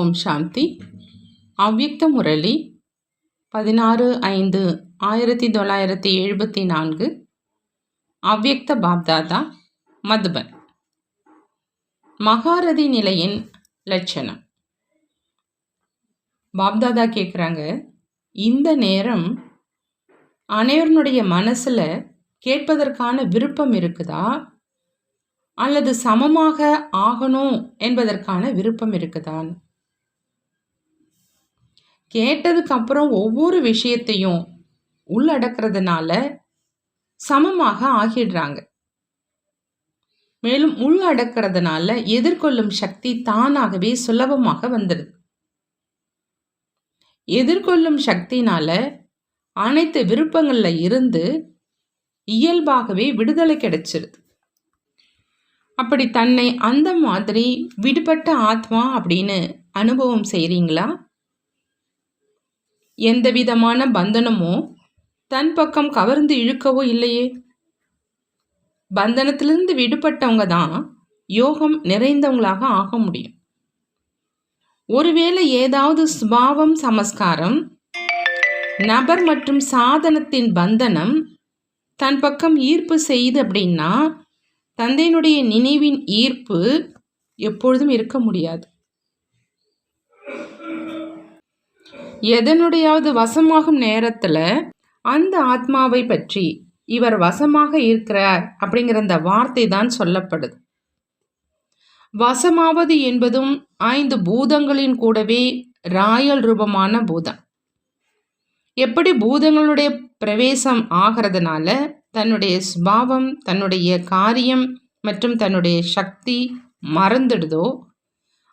ஓம் சாந்தி. அவ்யக்த முரளி பதினாறு ஐந்து ஆயிரத்தி தொள்ளாயிரத்தி எழுபத்தி நான்கு. அவ்யக்த பாப்தாதா மதுபன். மகாரதி நிலையின் லட்சணம். பாப்தாதா கேட்குறாங்க இந்த நேரம் அனைவருடைய மனசில் கேட்பதற்கான விருப்பம் இருக்குதா? அல்லது சமமாக ஆகணும் என்பதற்கான விருப்பம் இருக்குதான்னு. கேட்டதுக்கு அப்புறம் ஒவ்வொரு விஷயத்தையும் உள்ளடக்கிறதுனால சமமாக ஆகிடுறாங்க. மேலும் உள்ளடக்கிறதுனால எதிர்கொள்ளும் சக்தி தானாகவே சுலபமாக வந்துடுது. எதிர்கொள்ளும் சக்தினால அனைத்து விருப்பங்களில் இருந்து இயல்பாகவே விடுதலை கிடைச்சிருது. அப்படி தன்னை அந்த மாதிரி விடுபட்ட ஆத்மா அப்படின்னு அனுபவம் செய்கிறீங்களா எந்த விதமான பந்தனமோ தன் பக்கம் கவர்ந்து இழுக்கவோ இல்லையே. பந்தனத்திலிருந்து விடுபட்டவங்க தான் யோகம் நிறைந்தவங்களாக ஆக முடியும். ஒருவேளை ஏதாவது சுபாவம் சமஸ்காரம் நபர் மற்றும் சாதனத்தின் பந்தனம் தன் பக்கம் ஈர்ப்பு செய்யுது அப்படின்னா தந்தையினுடைய நினைவின் ஈர்ப்பு எப்பொழுதும் இருக்க முடியாது. எதனுடையாவது வசமாகும் நேரத்தில் அந்த ஆத்மாவை பற்றி இவர் வசமாக இருக்கிறார் அப்படிங்கிற அந்த வார்த்தை தான் சொல்லப்படுது. வசமாவது என்பதும் ஐந்து பூதங்களின் கூடவே ராயல் ரூபமான பூதம். எப்படி பூதங்களுடைய பிரவேசம் ஆகிறதுனால தன்னுடைய சுபாவம் தன்னுடைய காரியம் மற்றும் தன்னுடைய சக்தி மறந்துடுதோ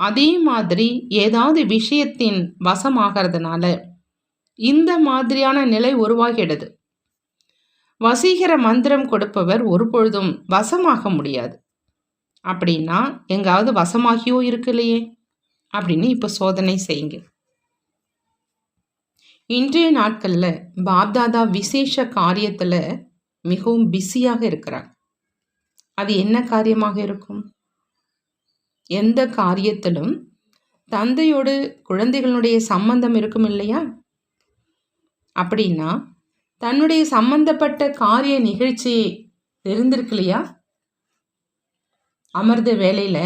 அதே மாதிரி ஏதாவது விஷயத்தின் வசமாகிறதுனால இந்த மாதிரியான நிலை உருவாகிடுது. வசீகர மந்திரம் கொடுப்பவர் ஒருபொழுதும் வசமாக முடியாது. அப்படின்னா எங்காவது வசமாகியோ இருக்கலையே அப்படின்னு இப்போ சோதனை செய்யுங்க. இன்றைய நாட்களில் பாப்தாதா விசேஷ காரியத்தில் மிகவும் பிஸியாக இருக்கிறாங்க. அது என்ன காரியமாக இருக்கும்? எந்த காரியத்திலும் தந்தையோடு குழந்தைகளுடைய சம்பந்தம் இருக்கும் இல்லையா? அப்படின்னா தன்னுடைய சம்பந்தப்பட்ட காரிய நிகழ்ச்சி தெரிந்திருக்கு இல்லையா? அமர்ந்த வேலையில்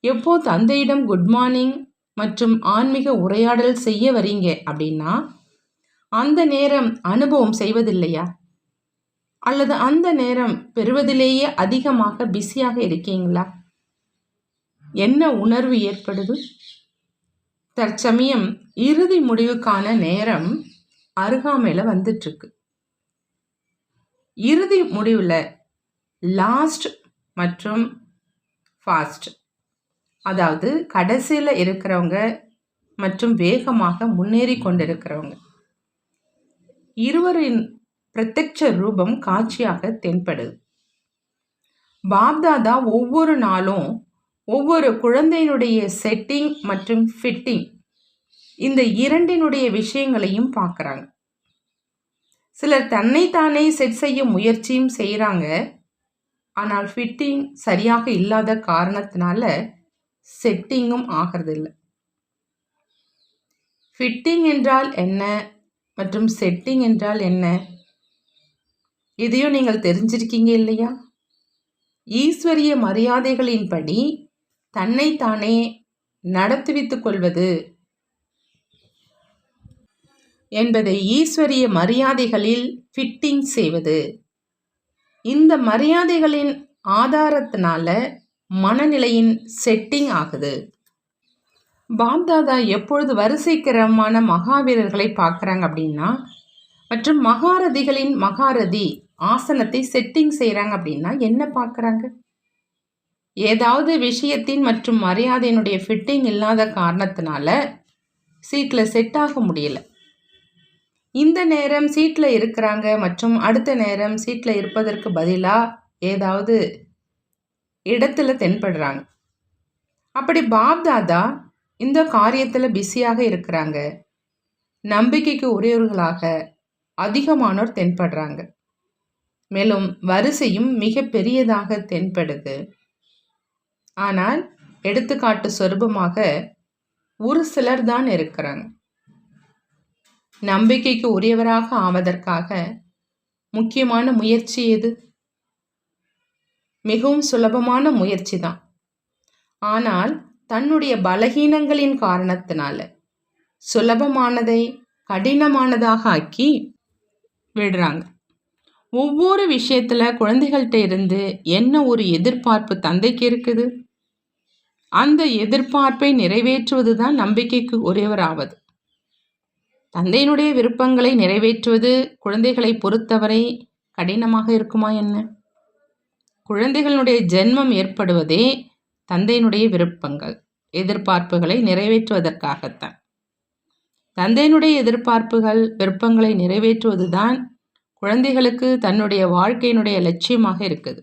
எப்போ தந்தையிடம் குட் மார்னிங் மற்றும் ஆன்மீக உரையாடல் செய்ய வரீங்க அப்படின்னா அந்த நேரம் அனுபவம் செய்வதில்லையா? அல்லது அந்த நேரம் பெறுவதிலேயே அதிகமாக பிஸியாக இருக்கீங்களா? என்ன உணர்வு ஏற்படுது? தற்சமயம் இறுதி முடிவுக்கான நேரம் அருகாமையில் வந்துட்டுருக்கு. இறுதி முடிவில் லாஸ்ட் மற்றும் ஃபாஸ்ட் அதாவது கடைசியில் இருக்கிறவங்க மற்றும் வேகமாக முன்னேறி கொண்டிருக்கிறவங்க. இருவரின் பிரத்யட்ச ரூபம் காட்சியாக தென்படுது. பாப்தாதா ஒவ்வொரு நாளும் ஒவ்வொரு குழந்தையினுடைய செட்டிங் மற்றும் ஃபிட்டிங் இந்த இரண்டினுடைய விஷயங்களையும் பார்க்குறாங்க. சிலர் தன்னைத்தானே செட் செய்ய முயற்சியும் செய்கிறாங்க ஆனால் ஃபிட்டிங் சரியாக இல்லாத காரணத்தினால செட்டிங்கும் ஆகிறதில்ல. ஃபிட்டிங் என்றால் என்ன மற்றும் செட்டிங் என்றால் என்ன? இதையும் நீங்கள் தெரிஞ்சிருக்கீங்க இல்லையா? ஈஸ்வரிய மரியாதைகளின்படி தன்னைத்தானே நடத்துவித்துக் கொள்வது என்பதை ஈஸ்வரிய மரியாதைகளில் ஃபிட்டிங் செய்வது. இந்த மரியாதைகளின் ஆதாரத்தினால மனநிலையின் செட்டிங் ஆகுது. பாப்தாதா எப்பொழுது வரிசைக்கிரமான மகாவீரர்களை பார்க்குறாங்க அப்படின்னா மற்றும் மகாரதிகளின் மகாரதி ஆசனத்தை செட்டிங் செய்கிறாங்க அப்படின்னா என்ன பார்க்குறாங்க? ஏதாவது விஷயத்தின் மற்றும் மரியாதையினுடைய ஃபிட்டிங் இல்லாத காரணத்தினால சீட்டில் செட் ஆக முடியல. இந்த நேரம் சீட்டில் இருக்கிறாங்க மற்றும் அடுத்த நேரம் சீட்டில் இருப்பதற்கு பதிலாக ஏதாவது இடத்துல தென்படுறாங்க. அப்படி பாப்தாதா இந்த காரியத்தில் பிஸியாக இருக்கிறாங்க. நம்பிக்கைக்கு உரியவர்களாக அதிகமானோர் தென்படுறாங்க. மேலும் வரிசையும் மிக பெரியதாக தென்படுது. ஆனால் எடுத்துக்காட்டு சொரூபமாக ஒரு சிலர் தான் இருக்கிறாங்க. நம்பிக்கைக்கு உரியவராக ஆவதற்காக முக்கியமான முயற்சி எது? மிகவும் சுலபமான முயற்சி தான். ஆனால் தன்னுடைய பலகீனங்களின் காரணத்தினால சுலபமானதை கடினமானதாக ஆக்கி விடுறாங்க. ஒவ்வொரு விஷயத்தில் குழந்தைகள்கிட்ட இருந்து என்ன ஒரு எதிர்பார்ப்பு தந்தைக்கு இருக்குது? அந்த எதிர்பார்ப்பை நிறைவேற்றுவது தான் நம்பிக்கைக்கு உரியவராவது. தந்தையினுடைய விருப்பங்களை நிறைவேற்றுவது குழந்தைகளை பொறுத்தவரை கடினமாக இருக்குமா என்ன? குழந்தைகளுடைய ஜென்மம் ஏற்படுவதே தந்தையினுடைய விருப்பங்கள் எதிர்பார்ப்புகளை நிறைவேற்றுவதற்காகத்தான். தந்தையினுடைய எதிர்பார்ப்புகள் விருப்பங்களை நிறைவேற்றுவதுதான் குழந்தைகளுக்கு தன்னுடைய வாழ்க்கையினுடைய லட்சியமாக இருக்குது.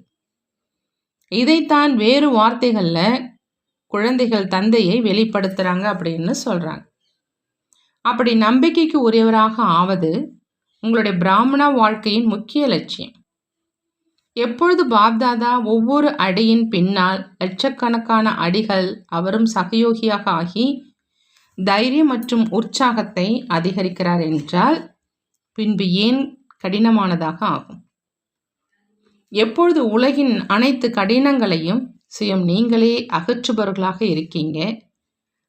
இதைத்தான் வேறு வார்த்தைகளில் குழந்தைகள் தந்தையை வெளிப்படுத்துகிறாங்க அப்படின்னு சொல்கிறாங்க அப்படி நம்பிக்கைக்கு உரியவராக ஆவது உங்களுடைய பிராமண வாழ்க்கையின் முக்கிய லட்சியம். எப்பொழுது பாப்தாதா ஒவ்வொரு அடியின் பின்னால் லட்சக்கணக்கான அடிகள் அவரும் சகயோகியாக ஆகி தைரியம் மற்றும் உற்சாகத்தை அதிகரிக்கிறார் என்றால் பின்பு ஏன் கடினமானதாக ஆகும். எப்பொழுது உலகின் அனைத்து கடினங்களையும் சுயம் நீங்களே அகற்றுபவர்களாக இருக்கீங்க.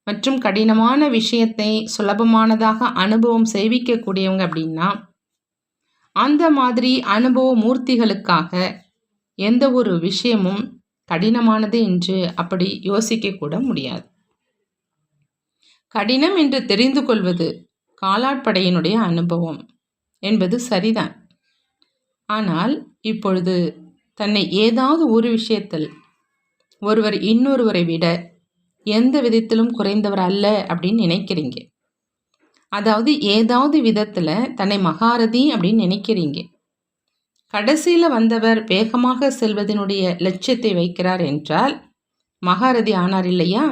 மற்றும் கடினமான விஷயத்தை சுலபமானதாக அனுபவம் செய்விக்கக்கூடியவங்க அப்படின்னா அந்த மாதிரி அனுபவ மூர்த்திகளுக்காக எந்த ஒரு விஷயமும் கடினமானது என்று அப்படி யோசிக்கக்கூட முடியாது. கடினம் என்று தெரிந்து கொள்வது காலாட்படையினுடைய அனுபவம். என்பது சரிதான். ஆனால் இப்பொழுது தன்னை ஏதாவது ஒரு விஷயத்தில் ஒருவர் இன்னொருவரை விட எந்த விதத்திலும் குறைந்தவர் அல்ல அப்படின்னு நினைக்கிறீங்க. அதாவது ஏதாவது விதத்தில் தன்னை மகாரதி அப்படின்னு நினைக்கிறீங்க. கடைசியில் வந்தவர் வேகமாக செல்வதனுடைய லட்சியத்தை வைக்கிறார் என்றால் மகாரதி ஆனார் இல்லையா?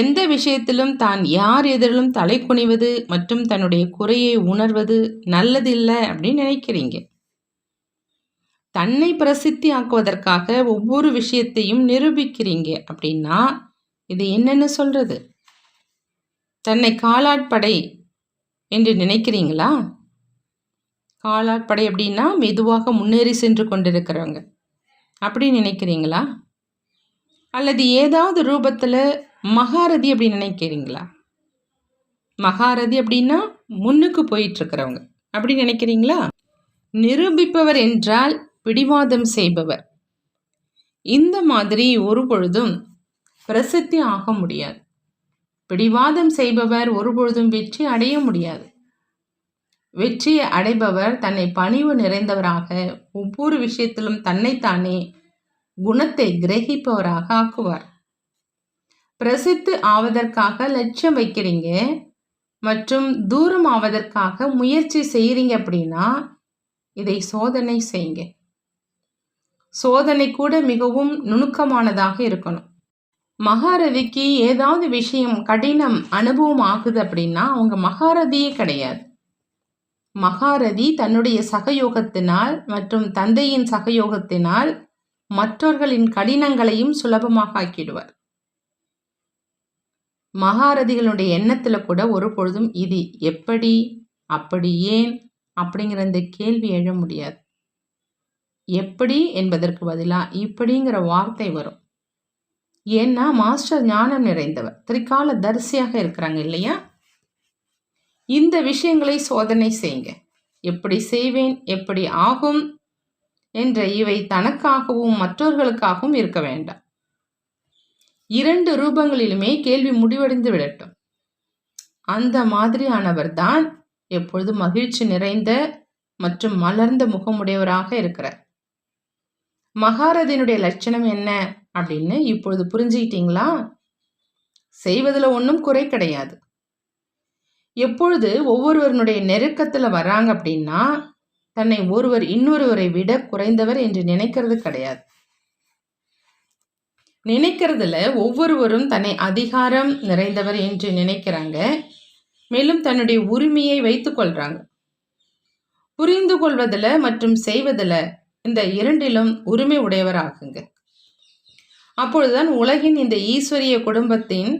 எந்த விஷயத்திலும் தான் யார் எதிரிலும் தலை குனிவது மற்றும் தன்னுடைய குறையை உணர்வது நல்லதில்லை அப்படின்னு நினைக்கிறீங்க. தன்னை பிரசித்தி ஆக்குவதற்காக ஒவ்வொரு விஷயத்தையும் நிரூபிக்கிறீங்க அப்படின்னா இது என்னென்னு சொல்றது? தன்னை காலாட்படை என்று நினைக்கிறீங்களா? காலாட்படை அப்படின்னா மெதுவாக முன்னேறி சென்று கொண்டிருக்கிறவங்க. அப்படி நினைக்கிறீங்களா? அல்லது ஏதாவது ரூபத்தில் மகாரதி அப்படின்னு நினைக்கிறீங்களா மகாரதி அப்படின்னா முன்னுக்கு போயிட்டுருக்கிறவங்க. அப்படி நினைக்கிறீங்களா? நிரூபிப்பவர் என்றால் பிடிவாதம் செய்பவர். இந்த மாதிரி ஒரு பொழுதும் பிரசித்தி ஆக முடியாது. பிடிவாதம் செய்பவர் ஒருபொழுதும் வெற்றி அடைய முடியாது. வெற்றியை அடைபவர் தன்னை பணிவு நிறைந்தவராக ஒவ்வொரு விஷயத்திலும் தன்னைத்தானே குணத்தை கிரகிப்பவராக ஆக்குவார். பிரசித்து ஆவதற்காக லட்சியம் வைக்கிறீங்க மற்றும் தூரம் ஆவதற்காக முயற்சி செய்கிறீங்க அப்படின்னா இதை சோதனை செய்யுங்க. சோதனை கூட மிகவும் நுணுக்கமானதாக இருக்கணும். மகாரதிக்கு ஏதாவது விஷயம் கடினம் அனுபவம் ஆகுது அப்படின்னா அவங்க மகாரதியே கிடையாது. மகாரதி தன்னுடைய சகயோகத்தினால் மற்றும் தந்தையின் சகயோகத்தினால் மற்றவர்களின் கடினங்களையும் சுலபமாக ஆக்கிடுவார். மகாரதிகளுடைய எண்ணத்தில் கூட ஒரு பொழுதும் இது எப்படி அப்படி ஏன் அப்படிங்கிற இந்த கேள்வி எழ முடியாது. எப்படி என்பதற்கு பதிலாக இப்படிங்கிற வார்த்தை வரும். ஏன்னா மாஸ்டர் ஞானம் நிறைந்தவர் திரிகால தரிசியாக இருக்கிறாங்க இல்லையா? இந்த விஷயங்களை சோதனை செய்யுங்க. எப்படி செய்வேன் எப்படி ஆகும் என்ற இவை தனக்காகவும் மற்றவர்களுக்காகவும் இருக்க வேண்டாம். இரண்டு ரூபங்களிலுமே கேள்வி முடிவடைந்து விடட்டும். அந்த மாதிரியானவர் தான் எப்பொழுது மகிழ்ச்சி நிறைந்த மற்றும் மலர்ந்த முகமுடையவராக இருக்கிறார். மகாரதியினுடைய லட்சணம் என்ன அப்படின்னு இப்பொழுது புரிஞ்சுக்கிட்டீங்களா? செய்வதில் ஒன்றும் குறை கிடையாது. எப்பொழுது ஒவ்வொருவருடைய நெருக்கத்தில் வராங்க அப்படின்னா தன்னை ஒருவர் இன்னொருவரை விட குறைந்தவர் என்று நினைக்கிறது கிடையாது. நினைக்கிறதுல ஒவ்வொருவரும் தன்னை அதிகாரம் நிறைந்தவர் என்று நினைக்கிறாங்க. மேலும் தன்னுடைய உரிமையை வைத்துக் கொள்றாங்க. புரிந்து கொள்வதில் மற்றும் செய்வதில் இந்த இரண்டிலும் உரிமை உடையவர் ஆகுங்க அப்பொழுதுதான் உலகின் இந்த ஈஸ்வரிய குடும்பத்தின்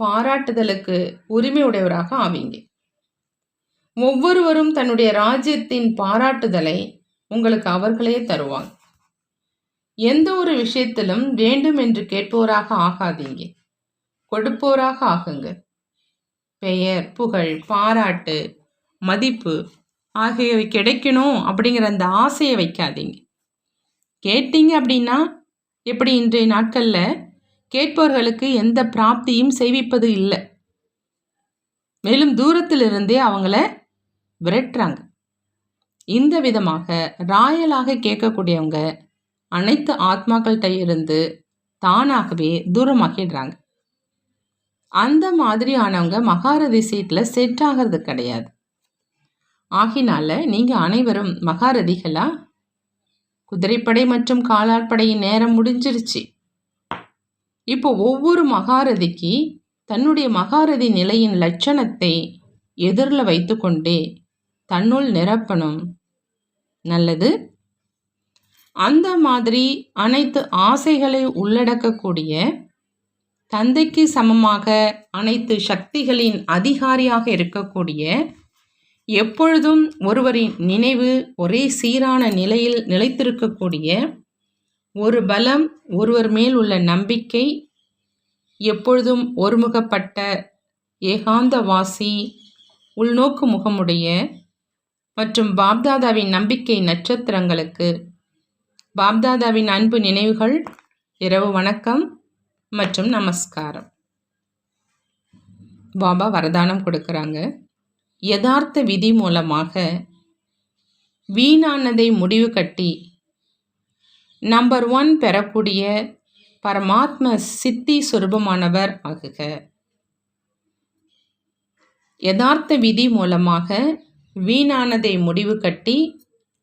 பாராட்டுதலுக்கு உரிமை உடையவராக ஆவீங்க. ஒவ்வொருவரும் தன்னுடைய ராஜ்யத்தின் பாராட்டுதலை உங்களுக்கு அவர்களே தருவாங்க. எந்த ஒரு விஷயத்திலும் வேண்டும் என்று கேட்போராக ஆகாதீங்க. கொடுப்போராக ஆகுங்க. பெயர் புகழ் பாராட்டு மதிப்பு ஆகியவை கிடைக்கணும் அப்படிங்கிற அந்த ஆசையை வைக்காதீங்க. கேட்டீங்க அப்படின்னா எப்படி இன்றைய நாட்களில் கேட்பவர்களுக்கு எந்த பிராப்தியும் செய்விப்பது இல்லை. மேலும் தூரத்திலிருந்தே அவங்கள விரட்டுறாங்க. இந்த விதமாக ராயலாக கேட்கக்கூடியவங்க அனைத்து ஆத்மாக்கள்கிட்ட இருந்து தானாகவே தூரமாக்கிடுறாங்க. அந்த மாதிரியானவங்க மகாரதி சீட்டில் செட் ஆகிறது கிடையாது. ஆகினால நீங்கள் அனைவரும் மகாரதிகளா? குதிரைப்படை மற்றும் காலாட்படையின் நேரம் முடிஞ்சிருச்சு. இப்போ ஒவ்வொரு மகாரதிக்கு தன்னுடைய மகாரதி நிலையின் லட்சணத்தை எதிரில் வைத்துக்கொண்டே தன்னுள் நிரப்பணும். நல்லது அந்த மாதிரி அனைத்து ஆசைகளை உள்ளடக்கக்கூடிய தந்தைக்கு சமமாக அனைத்து சக்திகளின் அதிகாரியாக இருக்கக்கூடிய எப்பொழுதும் ஒருவரின் நினைவு ஒரே சீரான நிலையில் நிலைத்திருக்கக்கூடிய ஒரு பலம் ஒருவர் மேல் உள்ள நம்பிக்கை எப்பொழுதும் ஒருமுகப்பட்ட ஏகாந்த வாசி உள்நோக்கு முகமுடைய மற்றும் பாப்தாதாவின் நம்பிக்கை நட்சத்திரங்களுக்கு பாப்தாதாவின் அன்பு நினைவுகள் இரவு வணக்கம் மற்றும் நமஸ்காரம். பாபா வரதானம் கொடுக்குறாங்க. யதார்த்த விதி மூலமாக வீணானதை முடிவு கட்டி நம்பர் ஒன் பெறக்கூடிய பரமாத்ம சித்தி சுரூபமானவர் ஆகுக. யதார்த்த விதி மூலமாக வீணானதை முடிவு கட்டி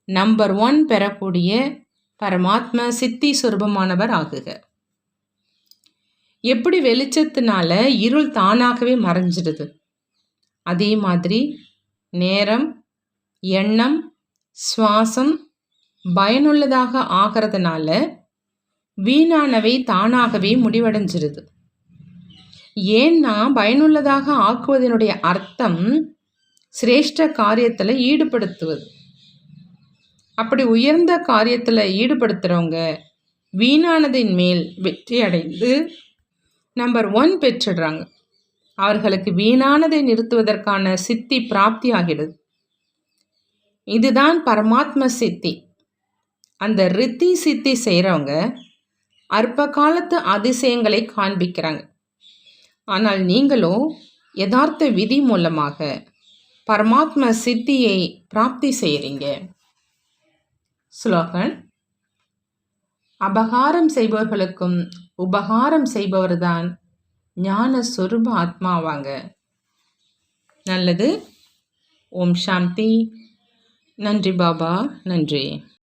நம்பர் ஒன் பெறக்கூடிய பரமாத்ம சித்தி சுரூபமானவர் ஆகுக. எப்படி வெளிச்சத்தினால இருள் தானாகவே மறைஞ்சிடுது? அதே மாதிரி நேரம் எண்ணம் சுவாசம் பயனுள்ளதாக ஆகிறதுனால வீணானவை தானாகவே முடிவடைஞ்சிருது ஏன்னா பயனுள்ளதாக ஆக்குவதனுடைய அர்த்தம் சிரேஷ்ட காரியத்தில் ஈடுபடுத்துவது? அப்படி உயர்ந்த காரியத்தில் ஈடுபடுத்துகிறவங்க வீணானதின் மேல் வெற்றி அடைந்து நம்பர் ஒன் பெற்றுடுறாங்க. அவர்களுக்கு வீணானதை நிறுத்துவதற்கான சித்தி பிராப்தி ஆகிடுது. இதுதான் பரமாத்ம சித்தி. அந்த ரித்தி சித்தி செய்கிறவங்க அற்ப காலத்து அதிசயங்களை காண்பிக்கிறாங்க. ஆனால் நீங்களோ யதார்த்த விதி மூலமாக பரமாத்ம சித்தியை பிராப்தி செய்கிறீங்க ஸ்லோகன். அபகாரம் செய்பவர்களுக்கும் உபகாரம் செய்பவர்தான் ஞான சொரூப ஆத்மாவாங்க. நல்லது. ஓம் சாந்தி. நன்றி பாபா. நன்றி.